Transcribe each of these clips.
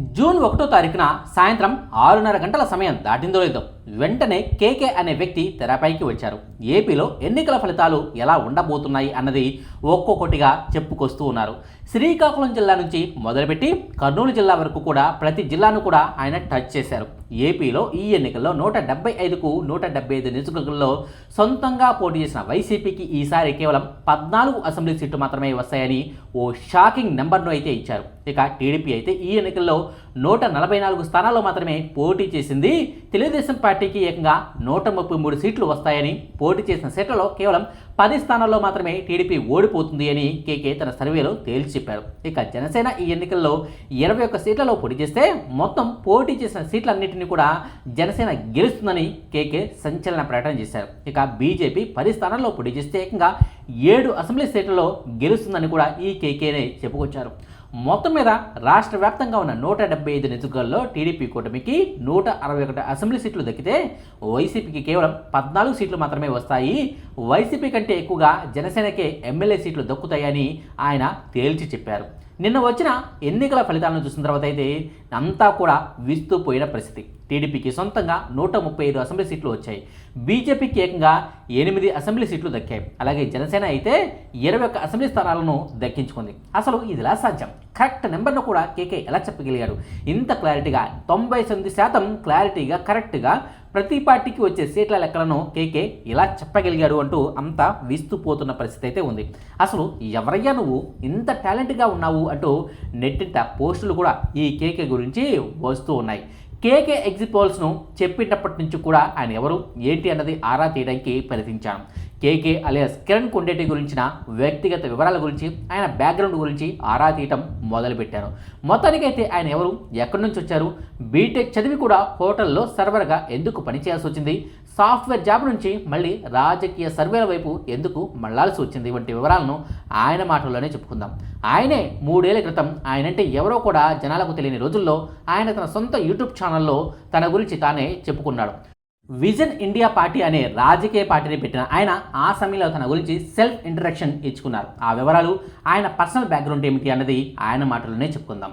June ఒకటో తారీఖున సాయంత్రం ఆరున్నర గంటల సమయం దాటిందో లేదో. వెంటనే కేకే అనే వ్యక్తి తెరపైకి వచ్చారు. ఏపీలో ఎన్నికల ఫలితాలు ఎలా ఉండబోతున్నాయి అన్నది ఒక్కొక్కటిగా చెప్పుకొస్తూ ఉన్నారు. శ్రీకాకుళం జిల్లా నుంచి మొదలుపెట్టి కర్నూలు జిల్లా వరకు కూడా ప్రతి జిల్లాను కూడా ఆయన టచ్ చేశారు. ఏపీలో ఈ ఎన్నికల్లో నూట డెబ్బై ఐదుకు నూట డెబ్బై ఐదు నియోజకవర్గంలో సొంతంగా పోటీ చేసిన వైసీపీకి ఈసారి కేవలం పద్నాలుగు అసెంబ్లీ సీట్లు మాత్రమే వస్తాయని ఓ షాకింగ్ నెంబర్ను అయితే ఇచ్చారు. ఇక టీడీపీ అయితే ఈ ఎన్నికల్లో నూట నలభై నాలుగు స్థానాల్లో మాత్రమే పోటీ చేసింది. తెలుగుదేశం పార్టీకి ఏకంగా నూట ముప్పై మూడు సీట్లు వస్తాయని పోటీ చేసిన సీట్లలో కేవలం పది స్థానాల్లో మాత్రమే టీడీపీ ఓడిపోతుంది అని కేకే తన సర్వేలో తేల్చి చెప్పారు. ఇక జనసేన ఈ ఎన్నికల్లో ఇరవై ఒక్క సీట్లలో పోటీ చేస్తే మొత్తం పోటీ చేసిన సీట్లన్నింటినీ కూడా జనసేన గెలుస్తుందని కేకే సంచలన ప్రకటన చేశారు. ఇక బీజేపీ పది స్థానాల్లో పోటీ చేస్తే ఏకంగా ఏడు అసెంబ్లీ సీట్లలో గెలుస్తుందని కూడా ఈ కేకేనే చెప్పుకొచ్చారు. మొత్తం మీద రాష్ట్ర వ్యాప్తంగా ఉన్న నూట డెబ్బై ఐదు నియోజకవర్గాల్లో టీడీపీ కూటమికి నూట అరవై ఒకటి అసెంబ్లీ సీట్లు దక్కితే వైసీపీకి కేవలం పద్నాలుగు సీట్లు మాత్రమే వస్తాయి. వైసీపీ కంటే ఎక్కువగా జనసేనకే ఎమ్మెల్యే సీట్లు దక్కుతాయని ఆయన తేల్చి చెప్పారు. నిన్న వచ్చిన ఎన్నికల ఫలితాలను చూసిన తర్వాత అయితే అంతా కూడా విస్తుపోయిన పరిస్థితి. టీడీపీకి సొంతంగా నూట ముప్పై ఐదు అసెంబ్లీ సీట్లు వచ్చాయి. బీజేపీకి ఏకంగా ఎనిమిది అసెంబ్లీ సీట్లు దక్కాయి. అలాగే జనసేన అయితే ఇరవై ఒక్క అసెంబ్లీ స్థానాలను దక్కించుకుంది. అసలు ఇది ఎలా సాధ్యం? కరెక్ట్ నెంబర్ను కూడా కేకే ఎలా చెప్పగలిగారు ఇంత క్లారిటీగా తొంభై తొమ్మిది శాతం క్లారిటీగా కరెక్ట్గా ప్రతి పార్టీకి వచ్చే సీట్ల లెక్కలను కేకే ఇలా చెప్పగలిగాడు అంటూ అంతా విస్తుపోతున్న పరిస్థితి అయితే ఉంది. అసలు ఎవరయ్యా నువ్వు? ఇంత టాలెంట్గా ఉన్నావు అంటూ నెట్టింట పోస్టులు కూడా ఈ కేకే గురించి వస్తూ ఉన్నాయి. కేకే ఎగ్జిట్ పోల్స్ను చెప్పినప్పటి నుంచి కూడా ఆయన ఎవరు? ఏంటి అన్నది ఆరా తీయడానికి ప్రయత్నించాను కేకే అలియాస్ కిరణ్ కొండేటి గురించిన వ్యక్తిగత వివరాల గురించి ఆయన బ్యాక్గ్రౌండ్ గురించి ఆరా తీయటం మొదలుపెట్టాను మొత్తానికైతే ఆయన ఎవరు ఎక్కడి నుంచి వచ్చారు బీటెక్ చదివి కూడా హోటల్లో సర్వర్గా ఎందుకు పనిచేయాల్సి వచ్చింది సాఫ్ట్వేర్ జాబ్ నుంచి మళ్ళీ రాజకీయ సర్వేల వైపు ఎందుకు మళ్ళాల్సి వచ్చింది వంటి వివరాలను ఆయన మాటల్లోనే చెప్పుకుందాం. ఆయనే మూడేళ్ళ క్రితం ఆయనంటే ఎవరో కూడా జనాలకు తెలియని రోజుల్లో ఆయన తన సొంత యూట్యూబ్ ఛానల్లో తన గురించి తానే చెప్పుకున్నాడు. విజన్ ఇండియా పార్టీ అనే రాజకీయ పార్టీని పెట్టిన ఆయన ఆ సమయంలో తన గురించి సెల్ఫ్ ఇంట్రడక్షన్ ఇచ్చుకున్నారు. ఆ వివరాలు ఆయన పర్సనల్ బ్యాక్గ్రౌండ్ ఏమిటి అన్నది ఆయన మాటల్లోనే చెప్పుకుందాం.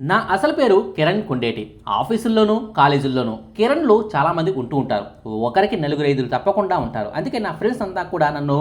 నా అసలు పేరు కిరణ్ కుండేటి. ఆఫీసుల్లోనూ కాలేజీల్లోనూ కిరణ్లు చాలామంది ఉంటూ ఉంటారు. ఒకరికి నలుగురు ఐదుగురు తప్పకుండా ఉంటారు. అందుకే నా ఫ్రెండ్స్ అంతా కూడా నన్ను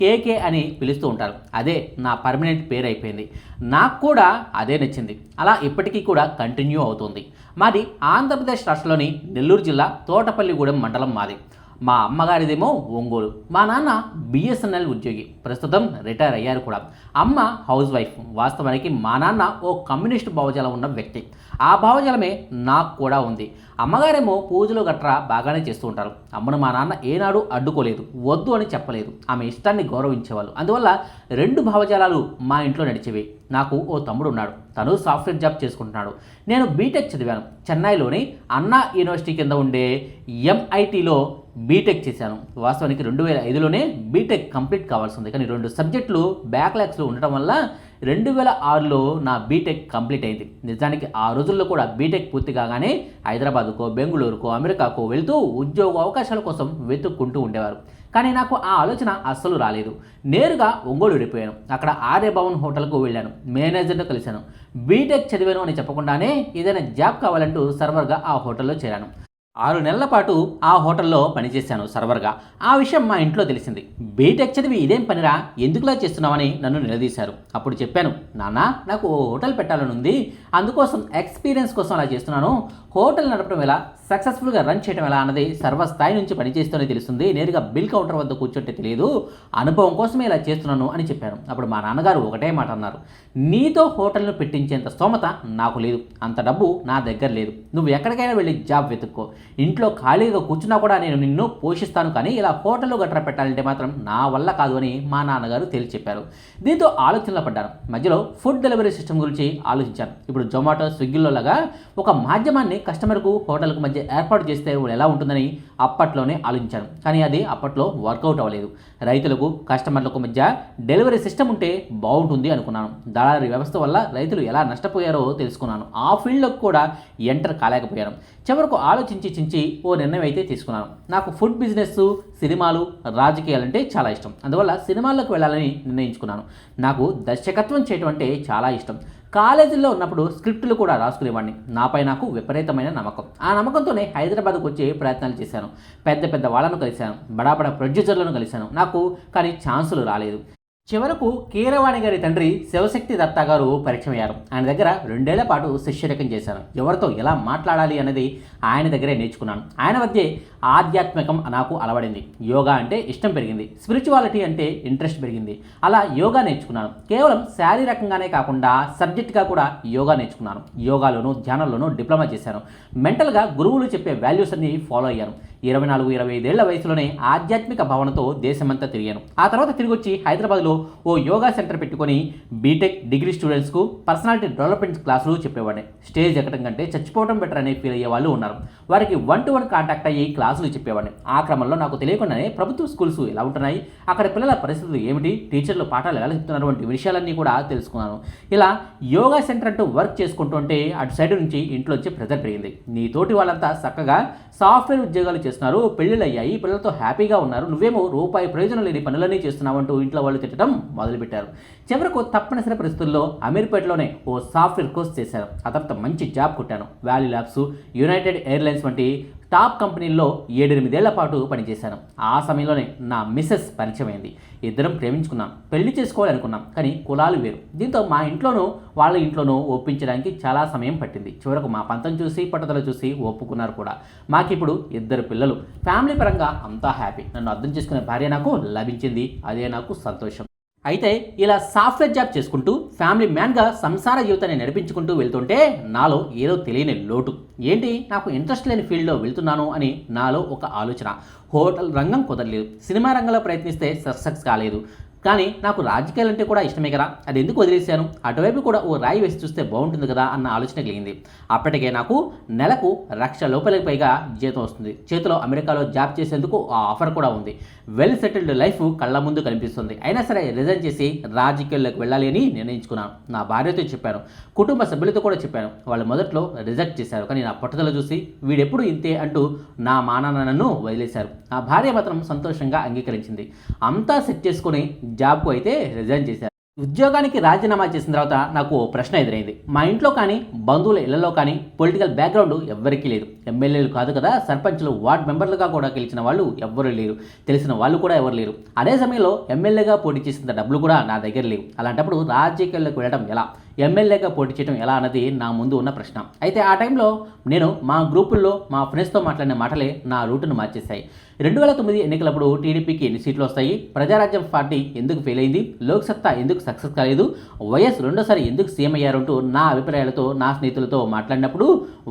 కేకే అని పిలుస్తూ ఉంటారు. అదే నా పర్మనెంట్ పేరు అయిపోయింది. నాకు కూడా అదే నచ్చింది. అలా ఇప్పటికీ కూడా కంటిన్యూ అవుతుంది. మాది ఆంధ్రప్రదేశ్ రాష్ట్రంలోని నెల్లూరు జిల్లా తోటపల్లిగూడెం మండలం మాది. మా అమ్మగారిదేమో ఒంగోలు. మా నాన్న బిఎస్ఎన్ఎల్ ఉద్యోగి. ప్రస్తుతం రిటైర్ అయ్యారు కూడా. అమ్మ హౌస్ వైఫ్. వాస్తవానికి మా నాన్న ఓ కమ్యూనిస్ట్ భావజాలం ఉన్న వ్యక్తి. ఆ భావజాలమే నాకు కూడా ఉంది. అమ్మగారేమో పూజలు గట్రా బాగానే చేస్తూ ఉంటారు. అమ్మను మా నాన్న ఏనాడు అడ్డుకోలేదు. వద్దు అని చెప్పలేదు. ఆమె ఇష్టాన్ని గౌరవించేవాళ్ళు. అందువల్ల రెండు భావజాలాలు మా ఇంట్లో నడిచేవి. నాకు ఓ తమ్ముడు ఉన్నాడు. తను సాఫ్ట్వేర్ జాబ్ చేసుకుంటున్నాడు. నేను బీటెక్ చదివాను. చెన్నైలోని అన్నా యూనివర్సిటీ కింద ఉండే ఎంఐటీలో బీటెక్ చేశాను. వాస్తవానికి రెండు వేల ఐదులోనే బీటెక్ కంప్లీట్ కావాల్సి ఉంది కానీ రెండు సబ్జెక్టులు బ్యాక్లాగ్స్లో ఉండటం వల్ల రెండు వేల ఆరులో నా బీటెక్ కంప్లీట్ అయింది. నిజానికి ఆ రోజుల్లో కూడా బీటెక్ పూర్తి కాగానే హైదరాబాద్కో బెంగళూరుకో అమెరికాకో వెళ్తూ ఉద్యోగ అవకాశాల కోసం వెతుక్కుంటూ ఉండేవారు. కానీ నాకు ఆ ఆలోచన అస్సలు రాలేదు. నేరుగా ఒంగోలు వెళ్ళిపోయాను. అక్కడ ఆర్యభవన్ హోటల్కు వెళ్ళాను. మేనేజర్ను కలిశాను. బీటెక్ చదివాను అని చెప్పకుండానే ఏదైనా జాబ్ కావాలంటూ సర్వర్గా ఆ హోటల్లో చేరాను. ఆరు నెలల పాటు ఆ హోటల్లో పనిచేశాను సర్వర్గా. ఆ విషయం మా ఇంట్లో తెలిసింది. బీటెక్ చదివి ఇదేం పనిరా? ఎందుకులా చేస్తున్నావని నన్ను నిలదీశారు. అప్పుడు చెప్పాను నాన్న నాకు ఓ హోటల్ పెట్టాలని ఉంది. అందుకోసం ఎక్స్పీరియన్స్ కోసం అలా చేస్తున్నాను. హోటల్ నడపడం ఎలా? సక్సెస్ఫుల్గా రన్ చేయడం ఎలా అన్నది సర్వస్థాయి నుంచి పనిచేస్తూనే తెలుస్తుంది. నేరుగా బిల్ కౌంటర్ వద్ద కూర్చుంటే తెలియదు అనుభవం కోసమే ఇలా చేస్తున్నాను అని చెప్పాను. అప్పుడు మా నాన్నగారు ఒకటే మాట అన్నారు నీతో హోటల్ను పెట్టించేంత స్తోమత నాకు లేదు. అంత డబ్బు నా దగ్గర లేదు. నువ్వు ఎక్కడికైనా వెళ్ళి జాబ్ వెతుక్కో. ఇంట్లో ఖాళీగా కూర్చున్నా కూడా నేను నిన్ను పోషిస్తాను కానీ ఇలా హోటల్లో గట్రా పెట్టాలంటే మాత్రం నా వల్ల కాదు అని మా నాన్నగారు తేల్చి చెప్పారు దీంతో ఆలోచనలో పడ్డాను. మధ్యలో ఫుడ్ డెలివరీ సిస్టమ్ గురించి ఆలోచించాను. ఇప్పుడు జొమాటో స్విగ్గీలో లాగా ఒక మాధ్యమాన్ని కస్టమర్కు హోటల్కు మధ్య ఏర్పాటు చేస్తే ఎలా ఉంటుందని అప్పట్లోనే ఆలోచించాను. కానీ అది అప్పట్లో వర్కౌట్ అవ్వలేదు. రైతులకు కస్టమర్లకు మధ్య డెలివరీ సిస్టమ్ ఉంటే బాగుంటుంది అనుకున్నాను. దళారీ వ్యవస్థ వల్ల రైతులు ఎలా నష్టపోయారో తెలుసుకున్నాను. ఆ ఫీల్డ్లోకి కూడా ఎంటర్ కాలేకపోయాను. చివరకు ఆలోచించి చించి ఓ నిర్ణయం అయితే తీసుకున్నాను. నాకు ఫుడ్ బిజినెస్ సినిమాలు రాజకీయాలు అంటే చాలా ఇష్టం. అందువల్ల సినిమాల్లోకి వెళ్ళాలని నిర్ణయించుకున్నాను. నాకు దర్శకత్వం చేయటం అంటే చాలా ఇష్టం. కాలేజీలో ఉన్నప్పుడు స్క్రిప్టులు కూడా రాసుకునేవాడిని. నాపై నాకు విపరీతమైన నమ్మకం. ఆ నమ్మకంతోనే హైదరాబాద్కు వచ్చే ప్రయత్నాలు చేశాను. పెద్ద పెద్ద వాళ్ళను కలిశాను. బడాబడా ప్రొడ్యూసర్లను కలిశాను. నాకు కానీ ఛాన్సులు రాలేదు. చివరకు కీరవాణి గారి తండ్రి శివశక్తి దత్తా గారు పరిచయమయ్యారు. ఆయన దగ్గర రెండేళ్ళ పాటు శిష్యరకం చేశాను ఎవరితో ఎలా మాట్లాడాలి అనేది ఆయన దగ్గరే నేర్చుకున్నాను. ఆయన మధ్య ఆధ్యాత్మికం నాకు అలవడింది. యోగా అంటే ఇష్టం పెరిగింది. స్పిరిచువాలిటీ అంటే ఇంట్రెస్ట్ పెరిగింది. అలా యోగా నేర్చుకున్నాను. కేవలం శారీరకంగానే కాకుండా సబ్జెక్ట్గా కూడా యోగా నేర్చుకున్నాను. యోగాలోను ధ్యానంలోనూ డిప్లొమా చేశాను. మెంటల్గా గురువులు చెప్పే వాల్యూస్ అన్ని ఫాలో అయ్యాను. ఇరవై నాలుగు ఇరవై ఐదేళ్ళ వయసులోనే ఆధ్యాత్మిక భావనతో దేశమంతా తిరిగాను. ఆ తర్వాత తిరిగి వచ్చి హైదరాబాద్లో ఓ యోగా సెంటర్ పెట్టుకొని బీటెక్ డిగ్రీ స్టూడెంట్స్కు పర్సనాలిటీ డెవలప్మెంట్ క్లాసులు చెప్పేవాడిని. స్టేజ్ ఎక్కడం కంటే చచ్చిపోవడం బెటర్ అనే ఫీల్ అయ్యే వాళ్ళు ఉన్నారు. వారికి వన్ టు వన్ కాంటాక్ట్ అయ్యి క్లాసులు చెప్పేవాడిని. ఆ క్రమంలో నాకు తెలియకుండానే ప్రభుత్వ స్కూల్స్ ఎలా ఉంటున్నాయి అక్కడ పిల్లల పరిస్థితులు ఏమిటి టీచర్లు పాఠాలు ఎలా చెప్తున్నారు వంటి విషయాలన్నీ కూడా తెలుసుకున్నాను. ఇలా యోగా సెంటర్ అంటూ వర్క్ చేసుకుంటుంటే అటు సైడ్ నుంచి ఇంట్లో వచ్చి ప్రెజర్ పెరిగింది. నీ తోటి వాళ్ళంతా చక్కగా సాఫ్ట్వేర్ ఉద్యోగాలు చేస్తున్నారు పెళ్ళిళ్ళు అయ్యాయి పిల్లలతో హ్యాపీగా ఉన్నారు నువ్వేమో రూపాయి ప్రయోజనం లేని పనులన్నీ చేస్తున్నావంటూ ఇంట్లో వాళ్ళు తిట్టడం మొదలుపెట్టారు. చివరకు తప్పనిసరి పరిస్థితుల్లో అమీర్పేటలోనే ఓ సాఫ్ట్వేర్ కోర్స్ చేశారు. ఆ తర్వాత మంచి జాబ్ కొట్టాను. వ్యాలీ ల్యాబ్స్ యునైటెడ్ ఎయిర్లైన్స్ వంటి టాప్ కంపెనీల్లో ఏడెనిమిదేళ్ళ పాటు పనిచేశాను. ఆ సమయంలోనే నా మిస్సెస్ పరిచయమైంది. ఇద్దరం ప్రేమించుకున్నాం. పెళ్ళి చేసుకోవాలనుకున్నాం కానీ కులాలు వేరు. దీంతో మా ఇంట్లోనూ వాళ్ళ ఇంట్లోనూ ఒప్పించడానికి చాలా సమయం పట్టింది. చివరకు మా పంతం చూసి పట్టుదల చూసి ఒప్పుకున్నారు కూడా. మాకిప్పుడు ఇద్దరు పిల్లలు. ఫ్యామిలీ పరంగా అంతా హ్యాపీ. నన్ను అర్థం చేసుకునే భార్య నాకు లభించింది. అదే నాకు సంతోషం. అయితే ఇలా సాఫ్ట్వేర్ జాబ్ చేసుకుంటూ ఫ్యామిలీ మ్యాన్గా సంసార జీవితాన్ని నడిపించుకుంటూ వెళ్తుంటే నాలో ఏదో తెలియని లోటు. ఏంటి? నాకు ఇంట్రెస్ట్ లేని ఫీల్డ్లో వెళ్తున్నాను అని నాలో ఒక ఆలోచన. హోటల్ రంగం కుదరలేదు. సినిమా రంగంలో ప్రయత్నిస్తే సక్సెస్ కాలేదు. కానీ నాకు రాజకీయాలు అంటే కూడా ఇష్టమే కదా. అది ఎందుకు వదిలేశాను? అటువైపు కూడా ఓ రాయి వేసి చూస్తే బాగుంటుంది కదా అన్న ఆలోచన కలిగింది. అప్పటికే నాకు నెలకు లక్ష లోపలికి పైగా జీతం వస్తుంది. చేతిలో అమెరికాలో జాబ్ చేసేందుకు ఆ ఆఫర్ కూడా ఉంది. వెల్ సెటిల్డ్ లైఫ్ కళ్ళ ముందు కనిపిస్తుంది. అయినా సరే రిజైన్ చేసి రాజకీయాల్లోకి వెళ్ళాలి అని నిర్ణయించుకున్నాను నా భార్యతో చెప్పాను. కుటుంబ సభ్యులతో కూడా చెప్పాను. వాళ్ళు మొదట్లో రిజెక్ట్ చేశారు. కానీ నా పట్టుదల చూసి వీడెప్పుడు ఇంతే అంటూ నా మానాన్న నన్ను వదిలేశారు. నా భార్య మాత్రం సంతోషంగా అంగీకరించింది. అంతా సెట్ చేసుకుని జాబ్కు అయితే రిజైన్ చేశారు. ఉద్యోగానికి రాజీనామా చేసిన తర్వాత నాకు ప్రశ్న ఎదురైంది. మా ఇంట్లో కానీ బంధువుల ఇళ్ళలో కానీ పొలిటికల్ బ్యాక్గ్రౌండ్ ఎవ్వరికీ లేదు. ఎమ్మెల్యేలు కాదు కదా సర్పంచ్లు వార్డ్ మెంబర్లుగా కూడా గెలిచిన వాళ్ళు ఎవ్వరూ లేరు. తెలిసిన వాళ్ళు కూడా ఎవరు లేరు. అదే సమయంలో ఎమ్మెల్యేగా పోటీ చేసిన డబ్బులు కూడా నా దగ్గర లేవు. అలాంటప్పుడు రాజకీయాల్లోకి వెళ్ళడం ఎలా? ఎమ్మెల్యేగా పోటీ చేయడం ఎలా అన్నది నా ముందు ఉన్న ప్రశ్న. అయితే ఆ టైంలో నేను మా గ్రూపుల్లో మా ఫ్రెండ్స్తో మాట్లాడిన మాటలే నా రూటును మార్చేశాయి. రెండు వేల తొమ్మిది ఎన్నికలప్పుడు టీడీపీకి ఎన్ని సీట్లు వస్తాయి? ప్రజారాజ్యం పార్టీ ఎందుకు ఫెయిల్ అయింది? లోక్సత్తా ఎందుకు సక్సెస్ కాలేదు? వైఎస్ రెండోసారి ఎందుకు సీఎం అయ్యారంటూ నా అభిప్రాయాలతో నా స్నేహితులతో మాట్లాడినప్పుడు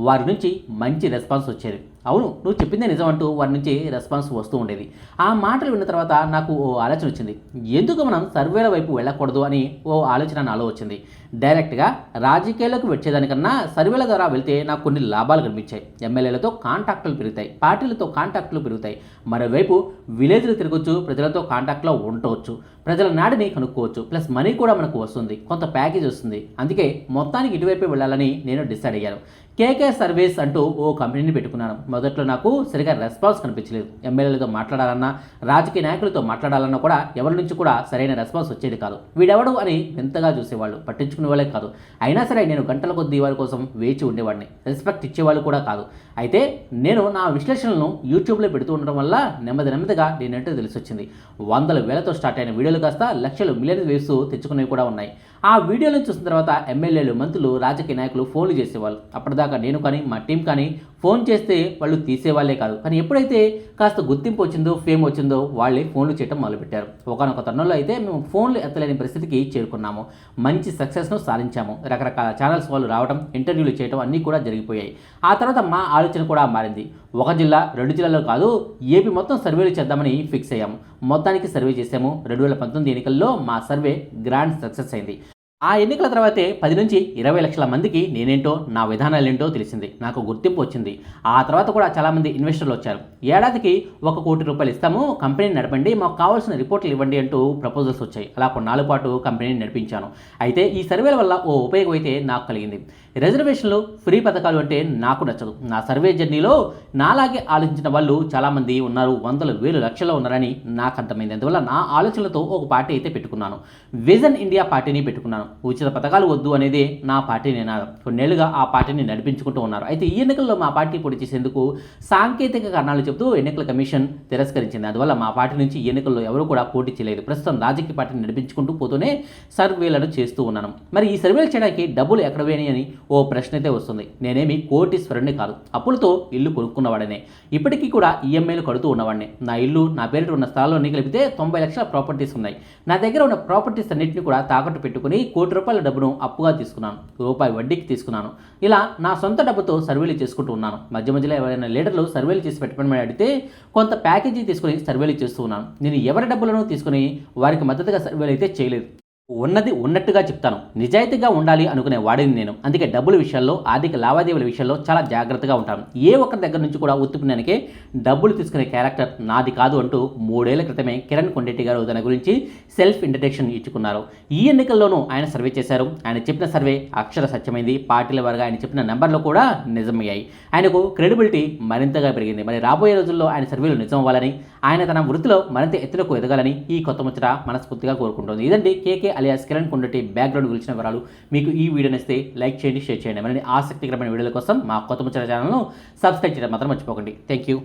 వారి నుంచి మంచి రెస్పాన్స్ వచ్చేది. అవును నువ్వు చెప్పిందే నిజం అంటూ వారి నుంచి రెస్పాన్స్ వస్తూ ఉండేది. ఆ మాటలు విన్న తర్వాత నాకు ఓ ఆలోచన వచ్చింది. ఎందుకు మనం సర్వేల వైపు వెళ్ళకూడదు అని ఓ ఆలోచన నాలో వచ్చింది. డైరెక్ట్గా రాజకీయాలకు వచ్చేదానికన్నా సర్వేల ద్వారా వెళ్తే నాకు కొన్ని లాభాలు కనిపించాయి. ఎమ్మెల్యేలతో కాంటాక్టులు పెరుగుతాయి పార్టీలతో కాంటాక్టులు పెరుగుతాయి. మరోవైపు విలేజ్లు తిరగొచ్చు ప్రజలతో కాంటాక్ట్లో ఉండవచ్చు. ప్రజల నాడిని కనుక్కోవచ్చు. ప్లస్ మనీ కూడా మనకు వస్తుంది. కొంత ప్యాకేజ్ వస్తుంది. అందుకే మొత్తానికి ఇటువైపే వెళ్ళాలని నేను డిసైడ్ అయ్యాను. కేకే సర్వీస్ అంటూ ఓ కంపెనీని పెట్టుకున్నాను. మొదట్లో నాకు సరిగా రెస్పాన్స్ కనిపించలేదు. ఎమ్మెల్యేలతో మాట్లాడాలన్నా రాజకీయ నాయకులతో మాట్లాడాలన్నా కూడా ఎవరి నుంచి కూడా సరైన రెస్పాన్స్ వచ్చేది కాదు. వీడెవడు అని వింతగా చూసేవాళ్ళు పట్టించుకునే వాళ్ళే కాదు. అయినా సరే నేను గంటల కొద్దీ వారి కోసం వేచి ఉండేవాడిని. రెస్పెక్ట్ ఇచ్చేవాళ్ళు కూడా కాదు. అయితే నేను నా విశ్లేషణలను యూట్యూబ్లో పెడుతూ ఉండడం వల్ల నెమ్మది నెమ్మదిగా నేనంటే తెలిసి వచ్చింది వందల వేలతో స్టార్ట్ అయిన వీడియోలు కాస్త లక్షలు మిలియన్ వ్యూస్ తెచ్చుకునేవి కూడా ఉన్నాయి. ఆ వీడియోలను చూసిన తర్వాత ఎమ్మెల్యేలు మంత్రులు రాజకీయ నాయకులు ఫోన్లు చేసేవాళ్ళు. అప్పటిదాకా నేను కానీ మా టీం కానీ ఫోన్ చేస్తే వాళ్ళు తీసేవాళ్ళే కాదు. కానీ ఎప్పుడైతే కాస్త గుర్తింపు వచ్చిందో ఫేమ్ వచ్చిందో వాళ్ళే ఫోన్లు చేయడం మొదలుపెట్టారు. ఒకనొక తరుణంలో అయితే మేము ఫోన్లు ఎత్తలేని పరిస్థితికి చేరుకున్నాము. మంచి సక్సెస్ను సాధించాము. రకరకాల ఛానల్స్ వాళ్ళు రావడం ఇంటర్వ్యూలు చేయడం అన్నీ కూడా జరిగిపోయాయి. ఆ తర్వాత మా ఆలోచన కూడా మారింది. ఒక జిల్లా రెండు జిల్లాలో కాదు ఏపీ మొత్తం సర్వేలు చేద్దామని ఫిక్స్ అయ్యాము. మొత్తానికి సర్వే చేసాము రెండు వేల పంతొమ్మిది ఎన్నికల్లో మా సర్వే గ్రాండ్ సక్సెస్ అయింది. ఆ ఎన్నికల తర్వాతే పది నుంచి ఇరవై లక్షల మందికి నేనేంటో నా విధానాలేంటో తెలిసింది. నాకు గుర్తింపు వచ్చింది. ఆ తర్వాత కూడా చాలామంది ఇన్వెస్టర్లు వచ్చారు. ఏడాదికి ఒక కోటి రూపాయలు ఇస్తాము కంపెనీని నడపండి మాకు కావాల్సిన రిపోర్ట్లు ఇవ్వండి అంటూ ప్రపోజల్స్ వచ్చాయి. అలా కొన్నాళ్ళ పాటు కంపెనీని నడిపించాను. అయితే ఈ సర్వేల వల్ల ఓ ఉపయోగం అయితే నాకు కలిగింది. రిజర్వేషన్లు ఫ్రీ పథకాలు అంటే నాకు నచ్చదు. నా సర్వే జర్నీలో నాలాగే ఆలోచించిన వాళ్ళు చాలామంది ఉన్నారు. వందల వేలు లక్షల్లో ఉన్నారని నాకు అర్థమైంది. అందువల్ల నా ఆలోచనలతో ఒక పార్టీ అయితే పెట్టుకున్నాను. విజన్ ఇండియా పార్టీని పెట్టుకున్నాను. ఉచిత పథకాలు వద్దు అనేది నా పార్టీ నినాదం. కొన్నేళ్ళుగా ఆ పార్టీని నడిపించుకుంటూ ఉన్నారు. అయితే ఈ ఎన్నికల్లో మా పార్టీ పోటీ చేసేందుకు సాంకేతిక కారణాలు చెబుతూ ఎన్నికల కమిషన్ తిరస్కరించింది. అందువల్ల మా పార్టీ నుంచి ఎన్నికల్లో ఎవరు కూడా పోటీ చేయలేదు. ప్రస్తుతం రాజకీయ పార్టీని నడిపించుకుంటూ పోతూనే సర్వేలను చేస్తూ ఉన్నాను. మరి ఈ సర్వేలు చేయడానికి డబ్బులు ఎక్కడ పోయినాయి అని ఓ ప్రశ్న అయితే వస్తుంది. నేనేమి కోటీశ్వరుణ్ణి కాదు. అప్పులతో ఇల్లు కొనుక్కున్నవాడనే. ఇప్పటికీ కూడా ఈఎంఐలు కడుతూ ఉన్నవాడిని. నా ఇల్లు నా పేరిట ఉన్న స్థలాల్లో కలిపితే తొంభై లక్షల ప్రాపర్టీస్ ఉన్నాయి. నా దగ్గర ఉన్న ప్రాపర్టీస్ అన్నింటినీ కూడా తాకట్టు పెట్టుకుని కోటి రూపాయల డబ్బును అప్పుగా తీసుకున్నాను. రూపాయి వడ్డీకి తీసుకున్నాను. ఇలా నా సొంత డబ్బుతో సర్వేలు చేసుకుంటూ ఉన్నాను. మధ్య మధ్యలో ఎవరైనా లీడర్లు సర్వేలు చేసి పెట్టమని అడిగితే కొంత ప్యాకేజీ తీసుకుని సర్వేలు చేస్తూ ఉన్నాను. నేను ఎవరి డబ్బులను తీసుకుని వారికి మద్దతుగా సర్వేలు అయితే చేయలేదు. ఉన్నది ఉన్నట్టుగా చెప్తాను. నిజాయితీగా ఉండాలి అనుకునే వాడిని నేను. అందుకే డబ్బుల విషయాల్లో ఆర్థిక లావాదేవీల విషయాల్లో చాలా జాగ్రత్తగా ఉంటాను. ఏ ఒక్కరి దగ్గర నుంచి కూడా ఉత్తుకున్నానికే డబ్బులు తీసుకునే క్యారెక్టర్ నాది కాదు అంటూ మూడేళ్ళ క్రితమే కిరణ్ కొండెట్టి గారు దాని గురించి సెల్ఫ్ ఇంట్రడక్షన్ ఇచ్చుకున్నారు. ఈ ఎన్నికల్లోనూ ఆయన సర్వే చేశారు. ఆయన చెప్పిన సర్వే అక్షర సత్యమైంది. పార్టీల వారుగా ఆయన చెప్పిన నెంబర్లు కూడా నిజమయ్యాయి. ఆయనకు క్రెడిబిలిటీ మరింతగా పెరిగింది. మరి రాబోయే రోజుల్లో ఆయన సర్వేలు నిజం అవ్వాలని ఆయన తన వృత్తిలో మరింత ఎత్తులకు ఎదగాలని ఈ కొత్త ముచ్చట మనస్ఫూర్తిగా కోరుకుంటుంది. ఇదండి KK alias Kiran Kundati background గురించిన వివరాలు. మీకు ఈ వీడియో నచ్చితే లైక్ చేయండి షేర్ చేయండి. మరిన్ని ఆసక్తికరమైన వీడియోల కోసం మా కొత్త ముచ్చట ఛానల్ను సబ్స్క్రైబ్ చేయడం మాత్రం మర్చిపోకండి. Thank you